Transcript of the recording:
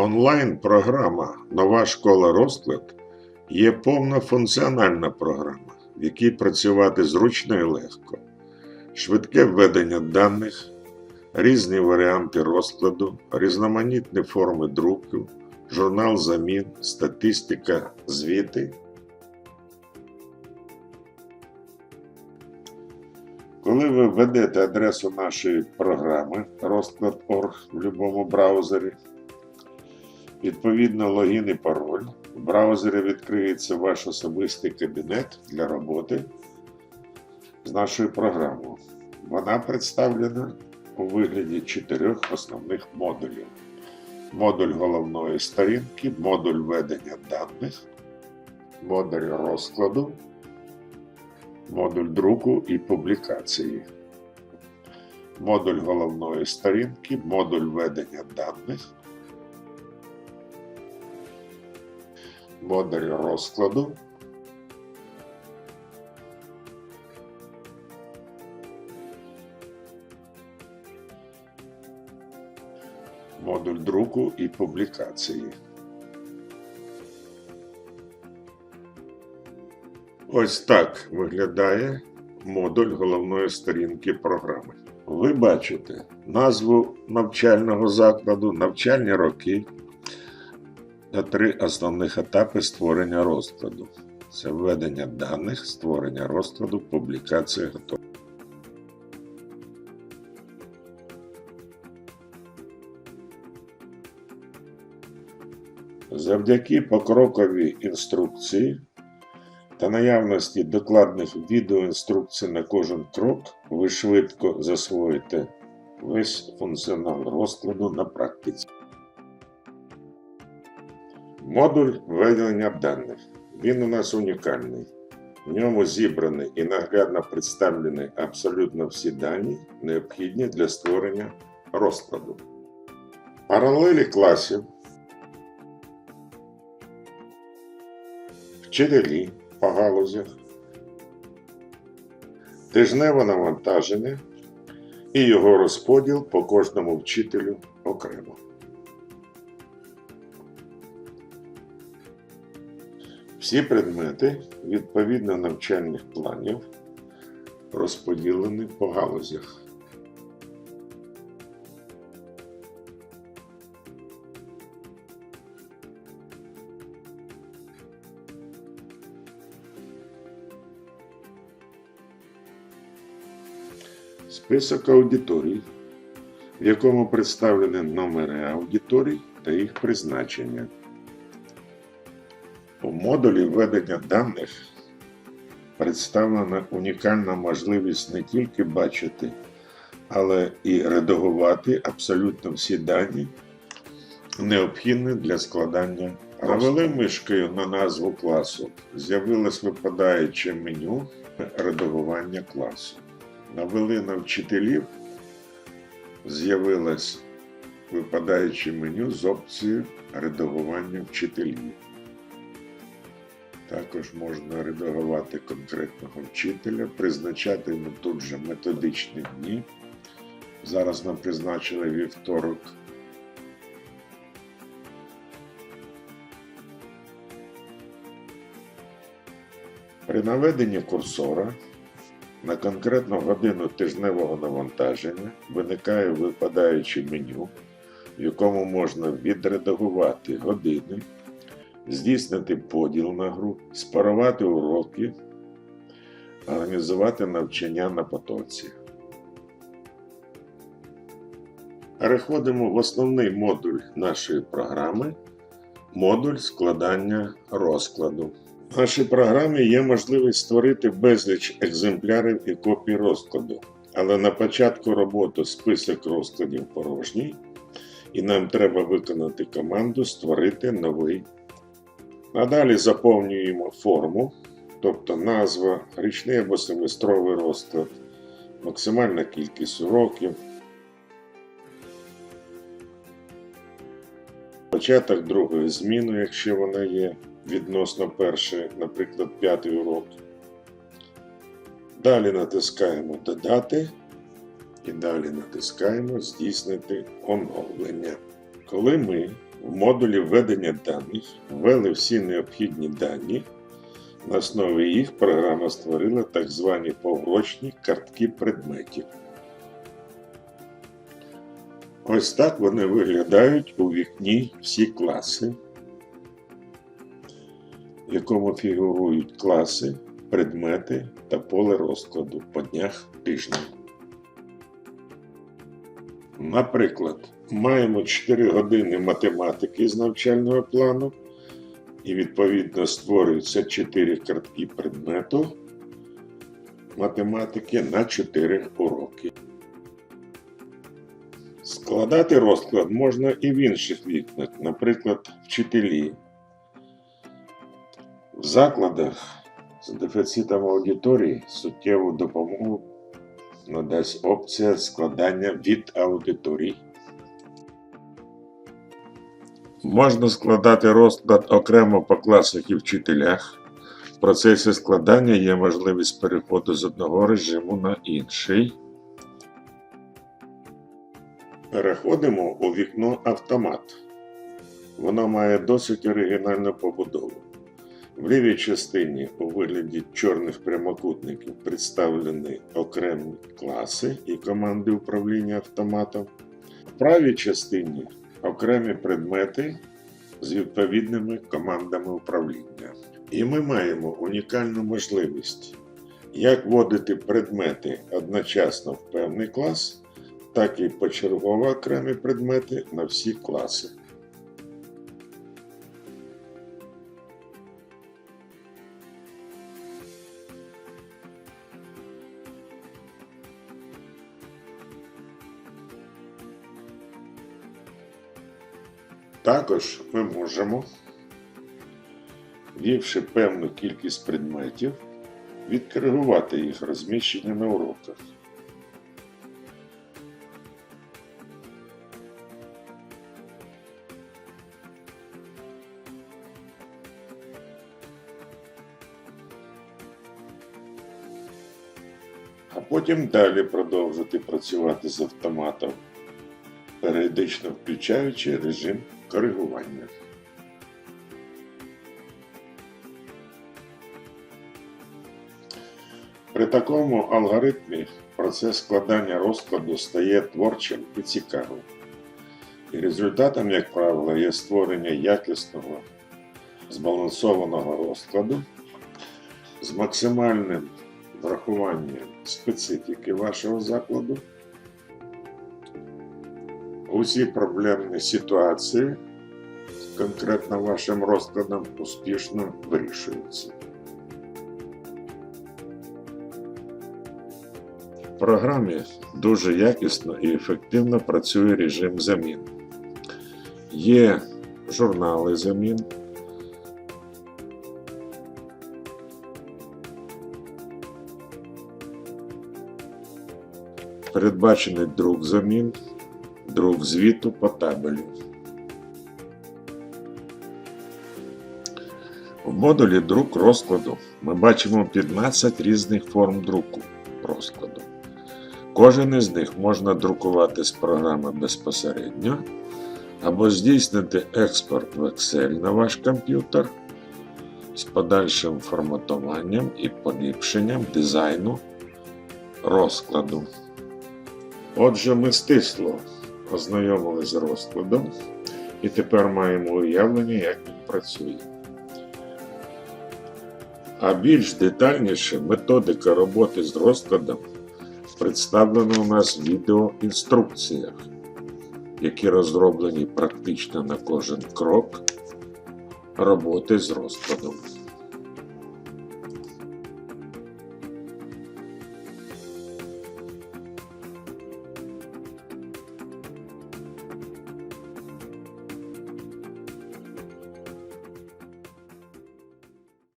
Онлайн-програма Нова школа розклад є повнофункціональна програма, в якій працювати зручно і легко, швидке введення даних, різні варіанти розкладу, різноманітні форми друку, журнал замін, статистика, звіти. Коли ви введете адресу нашої програми розклад.org в будь-якому браузері, відповідно логін і пароль, в браузері відкриється ваш особистий кабінет для роботи з нашою програмою. Вона представлена у вигляді чотирьох основних модулів: модуль головної сторінки, модуль ведення даних, модуль розкладу, модуль друку і публікації. Модуль головної сторінки, модуль ведення даних, модуль розкладу, модуль друку і публікації. Ось так виглядає модуль головної сторінки програми. Ви бачите назву навчального закладу, навчальні роки та три основних етапи створення розкладу. Це введення даних, створення розкладу, публікація готова. Завдяки покроковій інструкції та наявності докладних відеоінструкцій на кожен крок ви швидко засвоїте весь функціонал розкладу на практиці. Модуль ведення даних. Він у нас унікальний. В ньому зібрані і наглядно представлені абсолютно всі дані, необхідні для створення розкладу. Паралелі класів, вчителі по галузях, тижневе навантаження і його розподіл по кожному вчителю окремо. Всі предмети відповідно навчальних планів розподілені по галузях. Список аудиторій, в якому представлені номери аудиторій та їх призначення. Модулі введення даних представлена унікальна можливість не тільки бачити, але і редагувати абсолютно всі дані, необхідні для складання. Навели мишкою на назву класу, з'явилось випадаюче меню редагування класу. Навели на вчителів, з'явилось випадаюче меню з опцією редагування вчителів. Також можна редагувати конкретного вчителя, призначати йому тут же методичні дні. Зараз ми призначили вівторок. При наведенні курсора на конкретну годину тижневого навантаження виникає випадаюче меню, в якому можна відредагувати години здійснити поділ на групи, спарувати уроки, організувати навчання на потоці. Переходимо в основний модуль нашої програми модуль складання розкладу. В нашій програмі є можливість створити безліч екземплярів і копій розкладу, але на початку роботи список розкладів порожній, і нам треба виконати команду Створити новий Надалі заповнюємо форму, тобто назва, річний або семестровий розклад, максимальна кількість уроків, початок другої зміни, якщо вона є, відносно першої, наприклад, п'ятий урок. Далі натискаємо Додати і далі натискаємо Здійснити оновлення. Коли ми В модулі введення даних ввели всі необхідні дані. На основі їх програма створила так звані поврочні картки предметів. Ось так вони виглядають у вікні всі класи, в якому фігурують класи, предмети та поле розкладу по днях тижня. Наприклад, маємо 4 години математики з навчального плану, і відповідно створюються 4 картки предмету математики на 4 уроки. Складати розклад можна і в інших вікнах, наприклад, вчителі. В закладах з дефіцитом аудиторії суттєву допомогу надасть опція складання від аудиторій. Можна складати розклад окремо по класах і вчителях. В процесі складання є можливість переходу з одного режиму на інший. Переходимо у вікно Автомат. Воно має досить оригінальну побудову. В лівій частині у вигляді чорних прямокутників представлені окремі класи і команди управління автоматом. В правій частині окремі предмети з відповідними командами управління. І ми маємо унікальну можливість як вводити предмети одночасно в певний клас, так і почергово окремі предмети на всі класи. Також ми можемо, ввівши певну кількість предметів, відкоригувати їх розміщення на уроках. А потім далі продовжити працювати з автоматом, періодично включаючи режим коригування. При такому алгоритмі процес складання розкладу стає творчим і цікавим. І результатом, як правило, є створення якісного, збалансованого розкладу з максимальним врахуванням специфіки вашого закладу. Усі проблемні ситуації конкретно вашим розкладом успішно вирішуються. В програмі дуже якісно і ефективно працює режим замін. Є журнали замін. Передбачений друк замін, друк звіту по табелю. В модулі друк розкладу ми бачимо 15 різних форм друку розкладу. Кожен із них можна друкувати з програми безпосередньо або здійснити експорт в Excel на ваш комп'ютер з подальшим форматуванням і поліпшенням дизайну розкладу. Отже, ми стисло ознайомилися з розкладом і тепер маємо уявлення, як він працює. А більш детальніше методика роботи з розкладом представлена у нас в відеоінструкціях, які розроблені практично на кожен крок роботи з розкладом.